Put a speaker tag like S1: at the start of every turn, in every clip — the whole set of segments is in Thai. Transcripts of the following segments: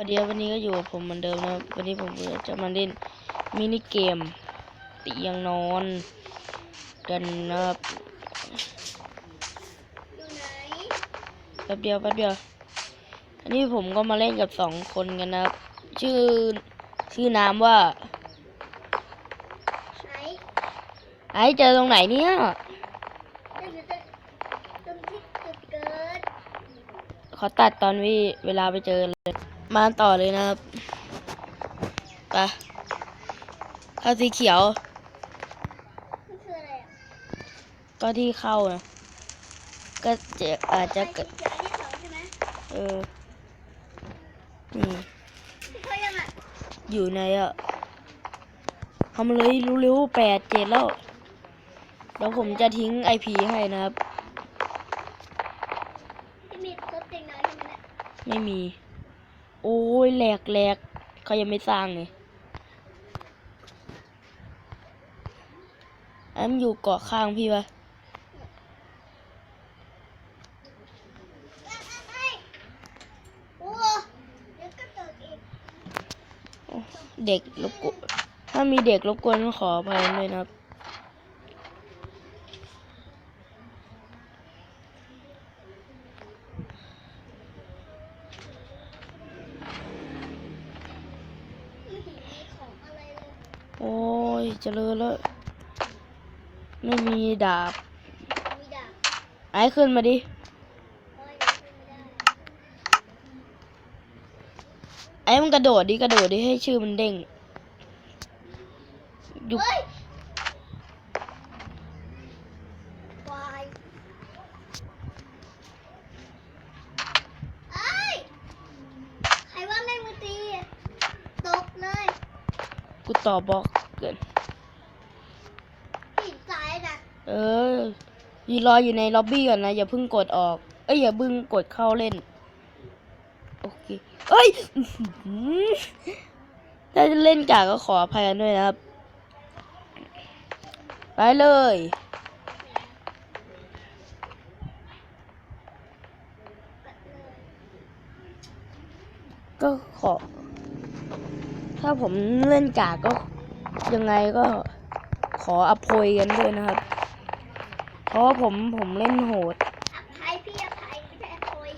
S1: วันเดียววันนี้ก็อยู่กับผมเหมือนเดิมนะวันนี้ผมจะมาเล่นมินิเกมเตียงนอนกันนะครับแป๊บเดียวแป๊บเดียวอันนี้ผมก็มาเล่นกับสองคนกันนะครับ ชื่อชื่อน้ำว่า
S2: ไหน
S1: ไอ้เจอตรงไหนเนี่ย
S2: เข
S1: อตัดตอนวิเวลาไปเจอเลย มาต่อเลยนะครับไปเข้าสีเขียว
S2: มันคืออะไรอะ
S1: ก็ที่เข้านะก็จะอาจจะ
S2: ไอ้
S1: เกิด
S2: ที่เขียวที่สองใช่ไหม
S1: เออนี่
S2: ที่เขายังอะ
S1: อยู่ในอะทำเลยเร็วๆแปดเจ็ดแล้วเดี๋ยวผมจะทิ้งไอพีให้นะครับ
S2: ที่มีครบเตียงนอนใช่ไหมเนี่ย
S1: ไม่มี โอ้ยแหลกแหลกเขายังไม่สร้างไงอันอยู่เกาะข้างพี่ปะ
S2: เด็กอีก
S1: เด็กรบกวนถ้ามีเด็กรบกวนก็ขออภัยด้วยนะครับ
S2: จะเลื
S1: อญแล้ว ไม่มีดาบ ไอ้ขึ้นมาดิ
S2: ไอ้
S1: มันกระโดดดิ กระโดดดิ ให้ชื่อมันเด้งยุ
S2: บกู
S1: ต่อบล็อกเกิน เออยืนรออยู่ในล็อบบี้ก่อนนะ อย่าเพิ่งกดออก เอ้ยอย่าเพิ่งกดเข้าเล่น โอเค เอ้ยถ้าจะเล่นกากก็ขออภัยกันด้วยนะครับ ไปเลยก็ขอ ถ้าผมเล่นกากก็ยังไงก็ขออภัยกันด้วยนะครับ เพราะว่าผมผมเล่นโหด
S2: อภัยพี่อภัยไม่ใช่อภัย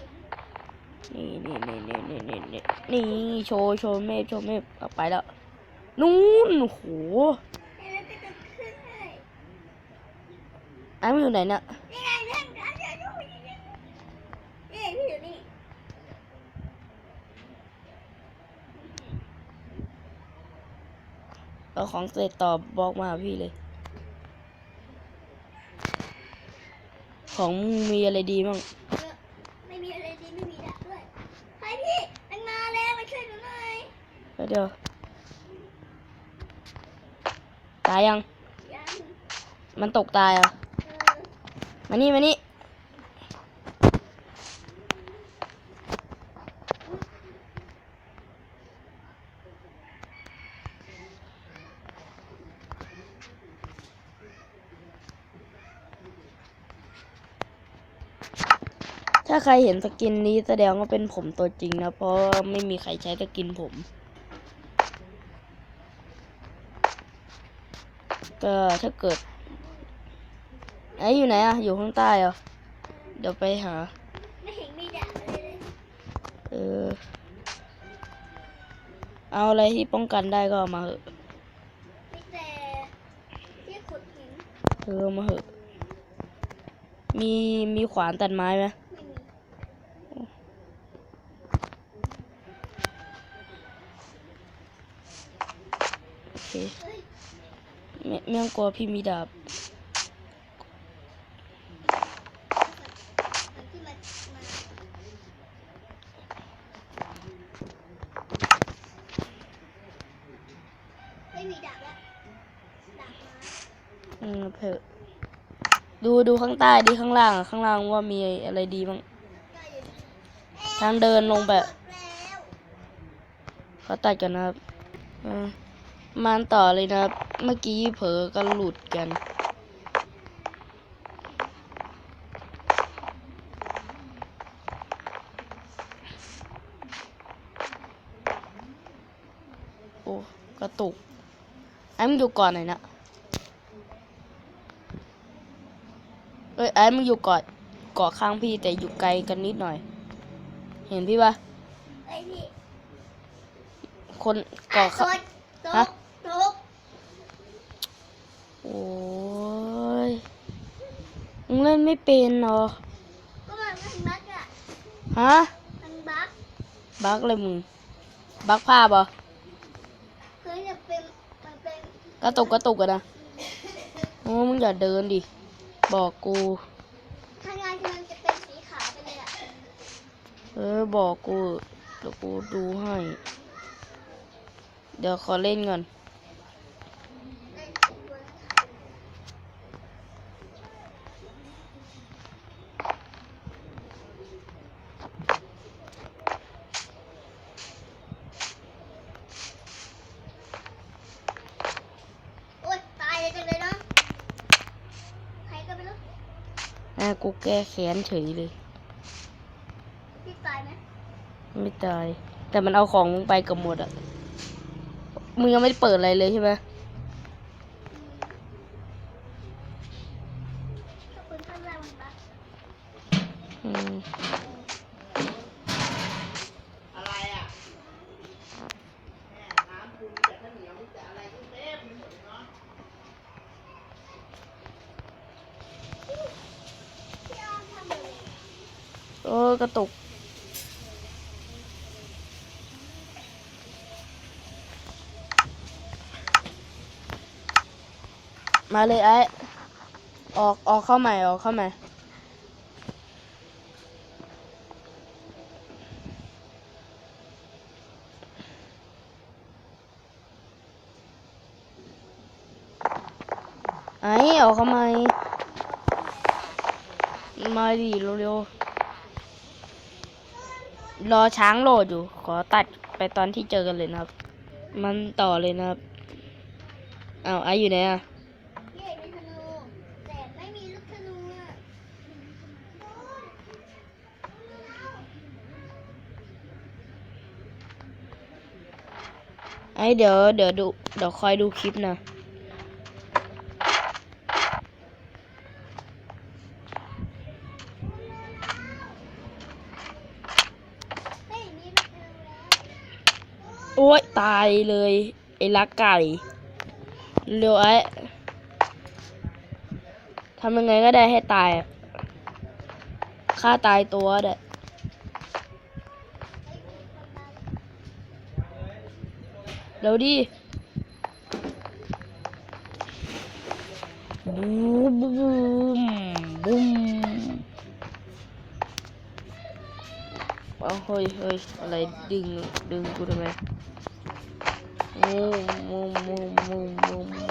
S1: นี่นี่นี่นี่นี่นี่นี่นี่โชว์โชว์เมฆโชว์เมฆเอาไปแล้วนู้นโอ้โห
S2: แล้วก็จะขึ้นให้
S1: ไอ้มันอยู่ไหนเนี่ย
S2: นี่ไงเรื่องการจะดูนี่ไงนี่พี่อยู่นี่
S1: เอาของเสร็จต่อบอกมาหาพี่เลย ของมึงมีอะไรดีบ้าง
S2: เออไม่มีอะไรดีไม่มีดักด้วยไปพี่มันมาแล้วมาช่วยหนูหน่อย
S1: แล้วเดี๋ยวตายยัง
S2: ยัง
S1: มันตกตายอะ
S2: เออ
S1: มานี่มานี่ ถ้าใครเห็นสกินนี้แสดงว่าเป็นผมตัวจริงนะ เพราะไม่มีใครใช้สกินผม ก็ถ้าเกิดไอ้อยู่ไหนอะอยู่ข้างใต้เหรอเดี๋ยวไปหา
S2: ไม่เห็นมีดักอะไรเลย
S1: เออ เอาอะไรที่ป้องกันได้ก็เอามาเหอะ
S2: มีแต่ที่ขุดหิน
S1: เออเอามาเหอะ มีมีขวานตัดไม้ไหม
S2: ไม่มี
S1: โอเค
S2: เฮ้ย
S1: ไม่ไม่ ต้องกลัวพี่มีดาบ
S2: อืม
S1: เพอดูดูข้างใต้ดิข้างล่าง ข้างล่างว่ามีอะไรดีบ้างทางเดินลง
S2: แล้ว
S1: เขาตัดกันนะครับอ่า มาต่อเลยนะครับเมื่อกี้เผลอก็หลุดกันอ้กระตุกไอ้มึงอยู่ก่อนไหนอยนะเอ้ยไอ้มึงอยู่เกาะเกาะข้างพี่แต่อยู่ไกลกันนิดหน่อย เห็นพี่ปะ
S2: ไอ้พี่
S1: คนเกาะ
S2: โต
S1: ข้าง
S2: กโต
S1: ฮะ
S2: กโตก
S1: โอ้ยมึงเล่นไม่เป็นเหรอ
S2: ก็มันมันบักอะ
S1: ฮะ
S2: มันบัก
S1: บักเลยมึง บักภาพเหรอ
S2: คือจะเป็นมันเป็น
S1: กระตุกกระตุกกันนะโอ้มึงอย่าเดินดิ บอกกู
S2: ทางงานคือมันจะเป็นสีขาวไปเลยอะ
S1: เออบอกกูเดี๋ยวกูดูให้ เดี๋ยวขอเล่นก่อน
S2: ไอ้ตัวนั้นโอ๊ยตายเลยจังเลยเนาะใครก็ไม่รู้
S1: อะกูแก้แค้นเฉยเลย
S2: พี่ตายไหม
S1: ไม่ตาย แต่มันเอาของมึงไปเกับหมดอะ มึงยังไม่ได้เปิดอะไรเลยใช่ไหม
S2: ขอบคุณท่านแรกมันบัก
S1: อืม
S3: อะไรอะแม่น้ำคุณแต่ข้าวเหนียวมีแต่อะไรก็เต็มไปหมดเนาะ
S2: พี่อ้อมทำอะไร
S1: โอ้ กระตุก มาเลยไอ้ออกออกเข้าใหม่ออกเข้าใหม่ไอ้ออกเข้าใหม่มาดิเร็วๆ รอช้างโหลดอยู่ ขอตัดไปตอนที่เจอกันเลยนะครับ มันต่อเลยนะครับอ้าวไอ้อยู่ไหนอะ
S2: พี่เอกมีธนูแต่ไม่มีลูกธนูอะ
S1: ไอ้เดี๋ยวเดี๋ยวดูเดี๋ยวคอยดูคลิปนะ
S2: เฮ้ยมีลูกธนูแล้ว
S1: โอ้ยตายเลย ไอ้ลักไก่เร็วไอ้ทำยังไงก็ได้ให้ตายฆ่าตายตัวเด้เร็วดิบูมบูมบูมเอาเฮ้ยเฮ้ยอะไรดึงดึงกูทำไม มูมูมูมูมูมู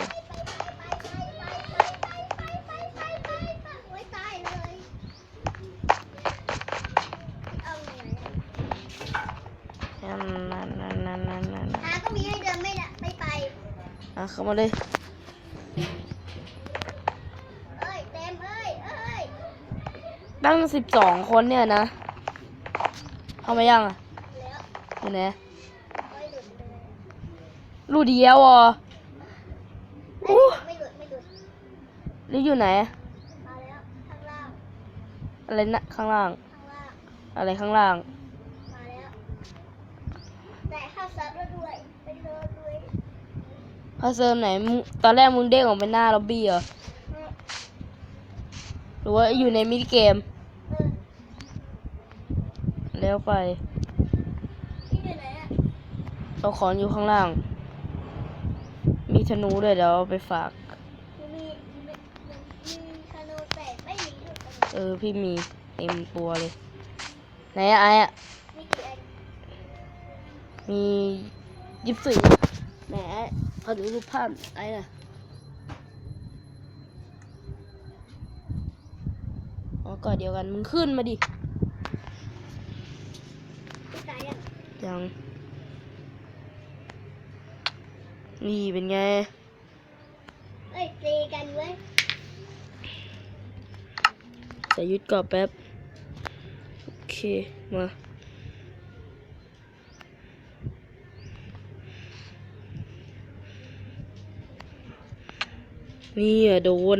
S2: โอ้ยตายเลยเอาไงอะ
S1: นั่นนั่นนั่นนั่นนั่นนั่น
S2: หาก็มีให้เดินไม่ได้ไม่ไป
S1: อะเข้ามาเลย
S2: เอ้ยเต็มเอ้ยเอ้ย
S1: ตั้งสิบสองคนเนี่ยนะเข้ามายังอะ
S2: แล้ว
S1: อยู่ไหน
S2: เอ้ยหลุดไปเลย
S1: รูเดียวอะ
S2: เอ้ยไม่หลุดไม่หลุด
S1: หรืออยู่ไหน
S2: มาแล้วข้างล่าง
S1: อะไรนะข้างล่าง
S2: ข้างล่าง
S1: อะไรข้างล่าง
S2: มาแล้ว แต่เข้าซับแล้วด้วยไปเลยด้วย
S1: พาเซิร์ฟไหนมึงตอนแรกมึงเด้งออกไปหน้าล็อบบี้เหรอ
S2: เออ
S1: หรือว่าอยู่ในมินิเกม
S2: เออ
S1: แล้วไป
S2: พี่อยู่ไหนอะ
S1: เอาของอยู่ข้างล่างมี ธนูด้วยเดี๋ยวเอาไปฝาก
S2: มีมีมีมีคาโนแต่ไม่มีลูกธนู
S1: เออพี่มีเต็มตัวเลยไหนอะไอ้อะ
S2: มีกี่อัน
S1: มียิบสี่ไหนไอ้ขอดูรูปภาพไอ้น่ะอ๋อก่อนเดียวกันมึงขึ้นมาดิ
S2: พี่ตายยัง
S1: ยัง นี่เป็นไง
S2: เอ้ยตีกันเว้ย
S1: ใส่ยุดก่อบแป๊บ โอเค มานี่อะโดน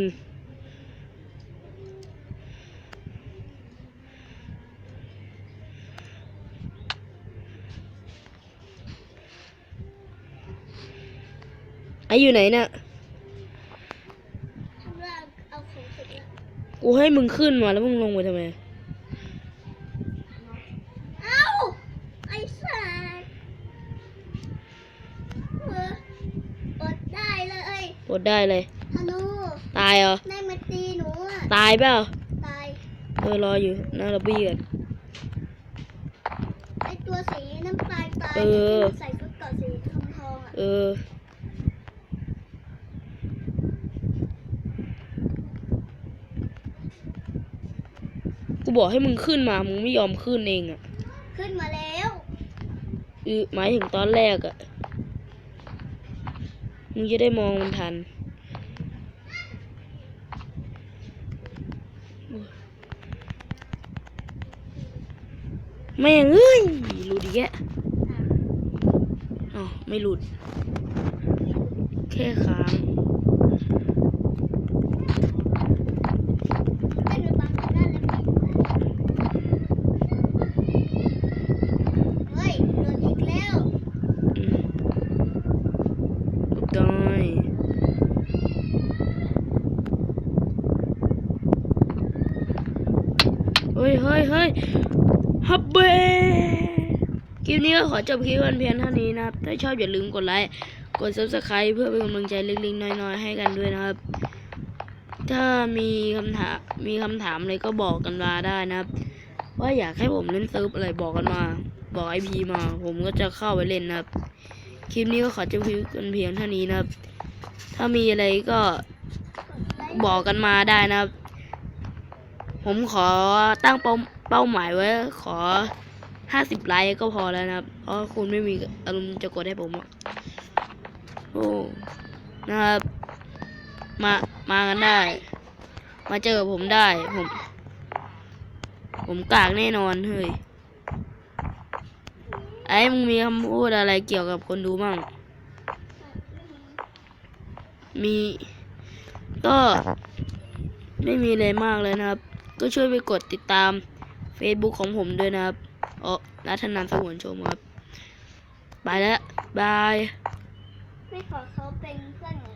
S1: ออยู่ไหนเนี่ย
S2: ทำร่างเอาของเสร็จแล้ว
S1: กูให้มึงขึ้นมาแล้วมึงลงไปทำไม
S2: เอ้าไอ้สัสเอออดได้เลย
S1: กดได้เลย
S2: ธนู
S1: ตายเหรอ
S2: ได้มาตีหนูอะ
S1: ตายเปล่า
S2: ตาย
S1: เออรออยู่หน้าล็อบบี้กัน
S2: ไอตัวสีน้ำตาลตาย
S1: เออ
S2: ที่มันใส่ชุดเกราะสีทองทองๆอะ
S1: เออ กูบอกให้มึงขึ้นมา มึงไม่ยอมขึ้นเองอะ
S2: ขึ้นมาแล้ว
S1: อือหมายถึงตอนแรกอะมึงจะได้มองมันทันแม่งเอ้ยหลุดอีกแกอ๋อไม่หลุด แค่ค้าง
S2: เล่นไปบางคนได้แล้วเฮ้ยโดนอีกแล้ว
S1: อืมหลุดได้เฮ้ยเฮ้ยเฮ้ยฮับเบคลิปนี้ก็ขอจบคลิปกันเพียงเท่านี้นะครับ ถ้าชอบอย่าลืมกดไลค์ กด subscribe เพื่อเป็นกำลังใจเล็กๆน้อยๆ ให้กันด้วยนะครับ ถ้ามีคำถาม มีคำถามอะไรก็บอกกันมาได้นะครับ ว่าอยากให้ผมเล่นเซิร์ฟอะไรบอกกันมา บอกไอพีมา ผมก็จะเข้าไปเล่นนะครับ คลิปนี้ก็ขอจบคลิปกันเพียงเท่านี้นะครับ ถ้ามีอะไรก็บอกกันมาได้นะครับ ผมขอตั้งเป้าเป้าหมายไว้ ขอห้าสิบไลค์ก็พอแล้วนะครับเพราะคุณไม่มีอารมณ์จะกดให้ผมอะโอ้นะครับมามากันได้ มาเจอผมได้ผม ผมกากแน่นอนเฮ้ยไอ้มึงมีคำพูดอะไรเกี่ยวกับคนดูบ้าง มี ก็ ไม่มีอะไรมากเลยนะครับ ก็ช่วยไปกดติดตาม Facebook ของผมด้วยนะครับอ๋อรัฐนันสวนชมครับ ไปแล้ว บาย
S2: ไม่ขอเขาเป็น